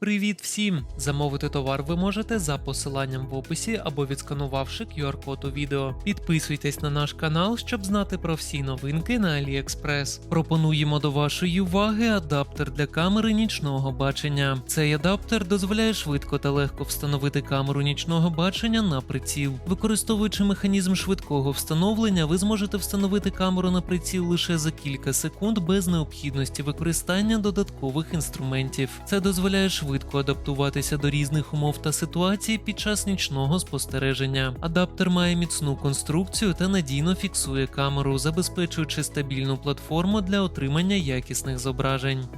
Привіт всім! Замовити товар ви можете за посиланням в описі або відсканувавши QR-код у відео. Підписуйтесь на наш канал, щоб знати про всі новинки на AliExpress. Пропонуємо до вашої уваги адаптер для камери нічного бачення. Цей адаптер дозволяє швидко та легко встановити камеру нічного бачення на приціл. Використовуючи механізм швидкого встановлення, ви зможете встановити камеру на приціл лише за кілька секунд без необхідності використання додаткових інструментів. Це дозволяє швидко адаптуватися до різних умов та ситуацій під час нічного спостереження. Адаптер має міцну конструкцію та надійно фіксує камеру, забезпечуючи стабільну платформу для отримання якісних зображень.